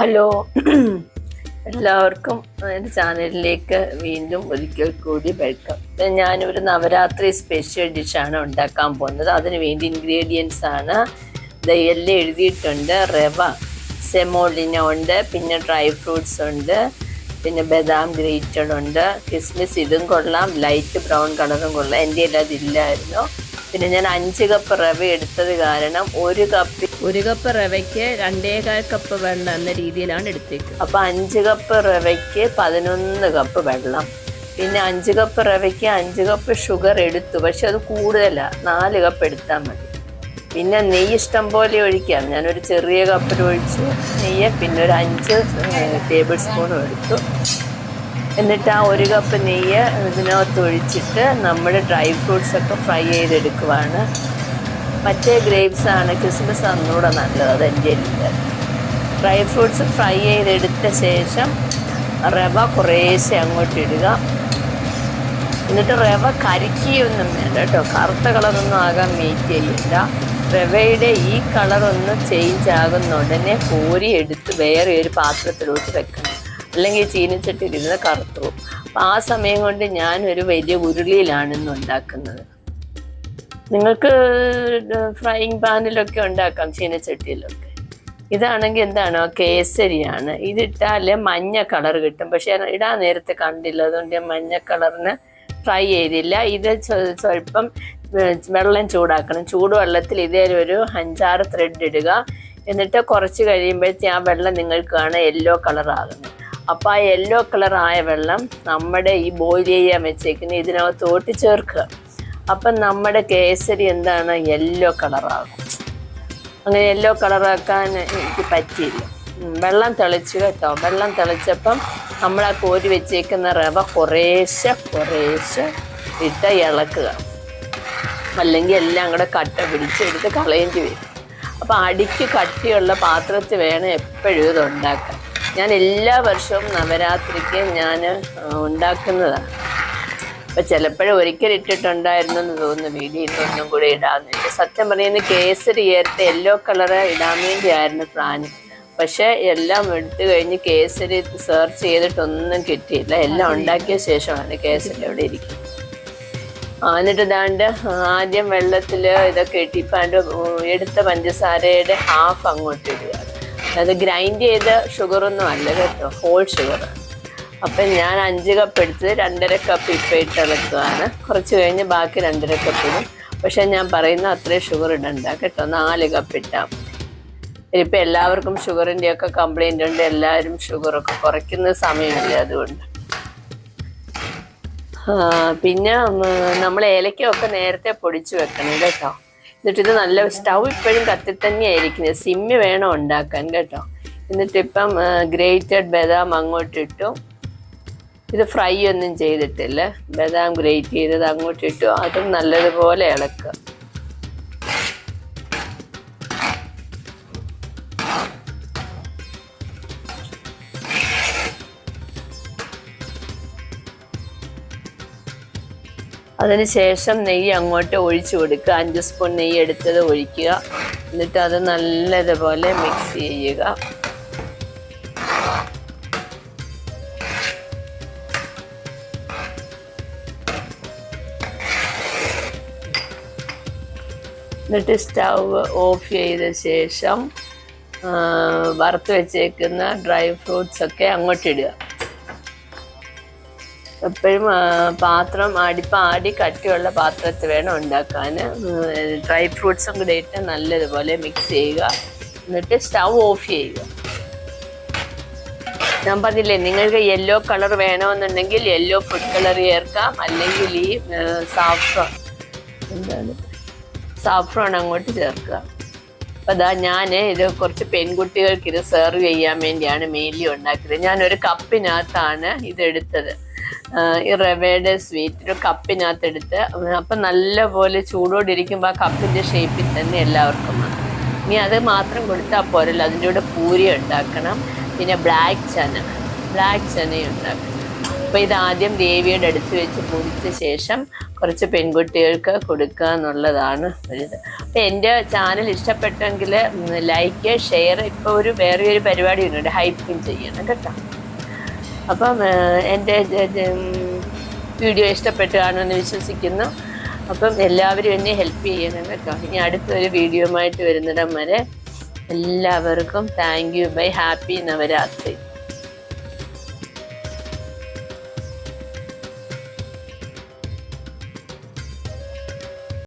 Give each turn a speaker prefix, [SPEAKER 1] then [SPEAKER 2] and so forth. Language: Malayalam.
[SPEAKER 1] ഹലോ. എല്ലാവർക്കും എന്റെ ചാനലിലേക്ക് വീണ്ടും ഒരിക്കൽ കൂടി വെൽക്കം. ഞാനൊരു നവരാത്രി സ്പെഷ്യൽ ഡിഷാണ് ഉണ്ടാക്കാൻ പോകുന്നത്. അതിന് വേണ്ടി ഇൻഗ്രീഡിയൻസ് ആണ്. ഇത് എല്ലാം എഴുതിയിട്ടുണ്ട്. റവ സെമോളിന ഉണ്ട് പിന്നെ ഡ്രൈ ഫ്രൂട്ട്സ് ഉണ്ട് പിന്നെ ബദാം ഗ്രേറ്റഡ് ഉണ്ട് കിസ്മിസ് ഇതും കൊള്ളാം ലൈറ്റ് ബ്രൗൺ കളറും കൊള്ളാം. എന്റെ അതില്ലായിരുന്നു. പിന്നെ ഞാൻ അഞ്ച് കപ്പ് റവ എടുത്തത് കാരണം ഒരു കപ്പ്
[SPEAKER 2] ഒരു കപ്പ് റവയ്ക്ക് രണ്ടേകാൽ കപ്പ് വെള്ളം എന്ന രീതിയിലാണ് എടുത്തേക്ക്.
[SPEAKER 1] അപ്പോൾ അഞ്ച് കപ്പ് റവയ്ക്ക് പതിനൊന്ന് കപ്പ് വെള്ളം. പിന്നെ അഞ്ച് കപ്പ് റവയ്ക്ക് അഞ്ച് കപ്പ് ഷുഗർ എടുത്തു. പക്ഷെ അത് കൂടുതലാണ് നാല് കപ്പ് എടുത്താൽ മതി. പിന്നെ നെയ്യ് ഇഷ്ടം പോലെ ഒഴിക്കാം. ഞാനൊരു ചെറിയ കപ്പിൽ ഒഴിച്ചു നെയ്യ് പിന്നെ ഒരു അഞ്ച് ടേബിൾ സ്പൂൺ എടുത്തു. എന്നിട്ട് ആ ഒരു കപ്പ് നെയ്യ് ഇതിനകത്ത് ഒഴിച്ചിട്ട് നമ്മൾ ഡ്രൈ ഫ്രൂട്ട്സ് ഒക്കെ ഫ്രൈ ചെയ്തെടുക്കുവാണ്. മറ്റേ ഗ്രേപ്സ് ആണ് ക്രിസ്മസ് അന്നുകൂടെ നല്ലത് അത് എന്റെ ഡ്രൈ ഫ്രൂട്ട്സ് ഫ്രൈ ചെയ്തെടുത്ത ശേഷം റവ കുറേശ്ശെ അങ്ങോട്ട് ഇടുക എന്നിട്ട് റവ കരിക്കുകയൊന്നും വേണ്ട കേട്ടോ. കറുത്ത കളറൊന്നും ആകാൻ മീറ്റ് ചെയ്യില്ല റവയുടെ ഈ കളറൊന്ന് ചേഞ്ച് ആകുന്ന ഉടനെ കോരി എടുത്ത് വേറെ ഒരു പാത്രത്തിലോട്ട് വെക്കണം. അല്ലെങ്കിൽ ചീനിച്ചിട്ടിരുന്ന കറുത്തു. അപ്പം ആ സമയം കൊണ്ട് ഒരു വലിയ ഉരുളിയിലാണ് ഇന്ന് ഉണ്ടാക്കുന്നത്. നിങ്ങൾക്ക് ഫ്രൈയിങ് പാനിലൊക്കെ ഉണ്ടാക്കാം ചീനച്ചട്ടിയിലൊക്കെ. ഇതാണെങ്കിൽ എന്താണോ കേസരിയാണ്. ഇതിട്ടാൽ മഞ്ഞ കളർ കിട്ടും. പക്ഷേ ഇടാൻ നേരത്തെ കണ്ടില്ല. അതുകൊണ്ട് ഞാൻ മഞ്ഞ കളറിന് ഫ്രൈ ചെയ്തില്ല. ഇത് സ്വ- സ്വല്പം വെള്ളം ചൂടാക്കണം. ചൂടുവെള്ളത്തിൽ ഇതേ ഒരു അഞ്ചാറ് ത്രെഡ് ഇടുക. എന്നിട്ട് കുറച്ച് കഴിയുമ്പോഴത്തേ ആ വെള്ളം നിങ്ങൾക്ക് യെല്ലോ കളറാകുന്നു അപ്പോൾ ആ യെല്ലോ കളറായ വെള്ളം നമ്മുടെ ഈ ബോയിൽ ചെയ്യാൻ വെച്ചേക്കുന്ന ഇതിനകത്തോട്ട് ചേർക്കുക അപ്പം നമ്മുടെ കേസരി എന്താണ്? യെല്ലോ കളറാകും അങ്ങനെ യെല്ലോ കളറാക്കാൻ എനിക്ക് പറ്റിയില്ല. വെള്ളം തിളച്ചു കേട്ടോ. വെള്ളം തിളച്ചപ്പം നമ്മൾ ആ കോരി വെച്ചേക്കുന്ന റവ കുറേശ്ശെ കുറേശ്ശെ ഇട്ട് ഇളക്കുക. അല്ലെങ്കിൽ എല്ലാം കൂടെ കട്ട പിടിച്ചെടുത്ത് കളയേണ്ടി വരും. അപ്പോൾ അടിക്ക് കട്ടിയുള്ള പാത്രത്തിൽ വേണം എപ്പോഴും ഇത് ഉണ്ടാക്കാൻ. ഞാൻ എല്ലാ വർഷവും നവരാത്രിക്ക് ഞാൻ ഉണ്ടാക്കുന്നതാണ് അപ്പൊ ചിലപ്പോഴും ഒരിക്കൽ ഇട്ടിട്ടുണ്ടായിരുന്നു എന്ന് തോന്നുന്നു വീഡിയോ ഒന്നും കൂടെ ഇടാമെന്ന് സത്യം പറയുന്നത് കേസരി ഏർത്ത് യെല്ലോ കളറ് ഇടാൻ വേണ്ടിയായിരുന്നു പ്ലാൻ പക്ഷേ എല്ലാം എടുത്തു കഴിഞ്ഞ് കേസരി സെർച്ച് ചെയ്തിട്ടൊന്നും കിട്ടിയില്ല. എല്ലാം ഉണ്ടാക്കിയ ശേഷമാണ് കേസരി അവിടെ ഇരിക്കുന്നത്. എന്നിട്ട് ദാണ്ട് ആദ്യം വെള്ളത്തിൽ ഇതൊക്കെ ഇട്ടിപ്പാണ്ട് എടുത്ത പഞ്ചസാരയുടെ ഹാഫ് അങ്ങോട്ട് ഇടുക. അത് ഗ്രൈൻഡ് ചെയ്ത ഷുഗറൊന്നും അല്ല കേട്ടോ ഹോൾ ഷുഗർ അപ്പം ഞാൻ അഞ്ച് കപ്പ് എടുത്ത് രണ്ടര കപ്പ് ഇപ്പം ഇട്ട് കുറച്ച് കഴിഞ്ഞ് ബാക്കി രണ്ടര കപ്പ് ഇടും. പക്ഷേ ഞാൻ പറയുന്ന അത്രയും ഷുഗർ ഇടണ്ട കേട്ടോ നാല് കപ്പ് ഇട്ടാൽ ഇനിയിപ്പോൾ എല്ലാവർക്കും ഷുഗറിന്റെ ഒക്കെ കംപ്ലൈന്റ് ഉണ്ട് എല്ലാവരും ഷുഗറൊക്കെ കുറയ്ക്കുന്ന സമയമില്ല അതുകൊണ്ട്. പിന്നെ നമ്മൾ ഏലക്കയൊക്കെ നേരത്തെ പൊടിച്ചു വെക്കണം കേട്ടോ. എന്നിട്ട് ഇത് നല്ല സ്റ്റൗ ഇപ്പോഴും കത്തി തന്നെയായിരിക്കുന്നത്. സിമ്മി വേണം ഉണ്ടാക്കാൻ കേട്ടോ. എന്നിട്ട് ഇപ്പം ഗ്രേറ്റഡ് ബദാം അങ്ങോട്ട് ഇട്ടു ഇത് ഫ്രൈ ഒന്നും ചെയ്തിട്ടില്ല. ബദാം ഗ്രേറ്റ് ചെയ്തത് അങ്ങോട്ട് ഇട്ടു അതും നല്ലതുപോലെ ഇളക്കുക. അതിനുശേഷം നെയ്യ് അങ്ങോട്ട് ഒഴിച്ചു കൊടുക്കുക. അഞ്ച് സ്പൂൺ നെയ്യ് എടുത്തത് ഒഴിക്കുക. എന്നിട്ട് അത് നല്ലതുപോലെ മിക്സ് ചെയ്യുക. എന്നിട്ട് സ്റ്റവ് ഓഫ് ചെയ്ത ശേഷം വറുത്ത് വെച്ചേക്കുന്ന ഡ്രൈ ഫ്രൂട്ട്സ് ഒക്കെ അങ്ങോട്ടിടുക എപ്പോഴും പാത്രം അടിപ്പാടി കട്ടിയുള്ള പാത്രത്തിൽ വേണം ഉണ്ടാക്കാൻ ഡ്രൈ ഫ്രൂട്ട്സും കൂടെ ഇട്ട് നല്ലതുപോലെ മിക്സ് ചെയ്യുക. എന്നിട്ട് സ്റ്റവ് ഓഫ് ചെയ്യുക. ഞാൻ പറഞ്ഞില്ലേ നിങ്ങൾക്ക് യെല്ലോ കളർ വേണമെന്നുണ്ടെങ്കിൽ യെല്ലോ ഫുഡ് കളർ ചേർക്കാം. അല്ലെങ്കിൽ ഈ സാഫ്രോൺ എന്താണ്? സാഫ്രോൺ അങ്ങോട്ട് ചേർക്കുക. അപ്പം അതാ ഞാൻ ഇത് കുറച്ച് പെൺകുട്ടികൾക്ക് ഇത് സെർവ് ചെയ്യാൻ വേണ്ടിയാണ് മെയിൻലി ഉണ്ടാക്കിയത്. ഞാനൊരു കപ്പിനകത്താണ് ഇതെടുത്തത്. ഈ റവയുടെ സ്വീറ്റ് ഒരു കപ്പിനകത്ത് എടുത്ത് അപ്പം നല്ലപോലെ ചൂടോടിരിക്കുമ്പോൾ ആ കപ്പിന്റെ ഷേപ്പിൽ തന്നെ എല്ലാവർക്കും ഇനി അത് മാത്രം കൊടുത്താൽ പോരല്ലോ അതിന്റെ കൂടെ പൂരി ഉണ്ടാക്കണം പിന്നെ ബ്ലാക്ക് ചന ബ്ലാക്ക് ചന ഉണ്ടാക്കണം. അപ്പോൾ ഇതാദ്യം ദേവിയുടെ അടുത്ത് വെച്ച് പൊതിച്ച ശേഷം കുറച്ച് പെൺകുട്ടികൾക്ക് കൊടുക്കുക എന്നുള്ളതാണ് ഒരിത് അപ്പോൾ എന്റെ ചാനൽ ഇഷ്ടപ്പെട്ടെങ്കിൽ ലൈക്ക് ഷെയർ ഇപ്പോൾ ഒരു വേറെ ഒരു പരിപാടി ഉണ്ട് ഹൈപ്പിംഗ് ചെയ്യണം കേട്ടോ. അപ്പം എന്റെ വീഡിയോ ഇഷ്ടപ്പെട്ട് കാണുമെന്ന് വിശ്വസിക്കുന്നു. അപ്പം എല്ലാവരും എന്നെ ഹെൽപ്പ് ചെയ്യണം കേട്ടോ. ഇനി അടുത്തൊരു വീഡിയോയുമായിട്ട് വരുന്നിടം വരെ എല്ലാവർക്കും thank you. Bye. Happy Navratri.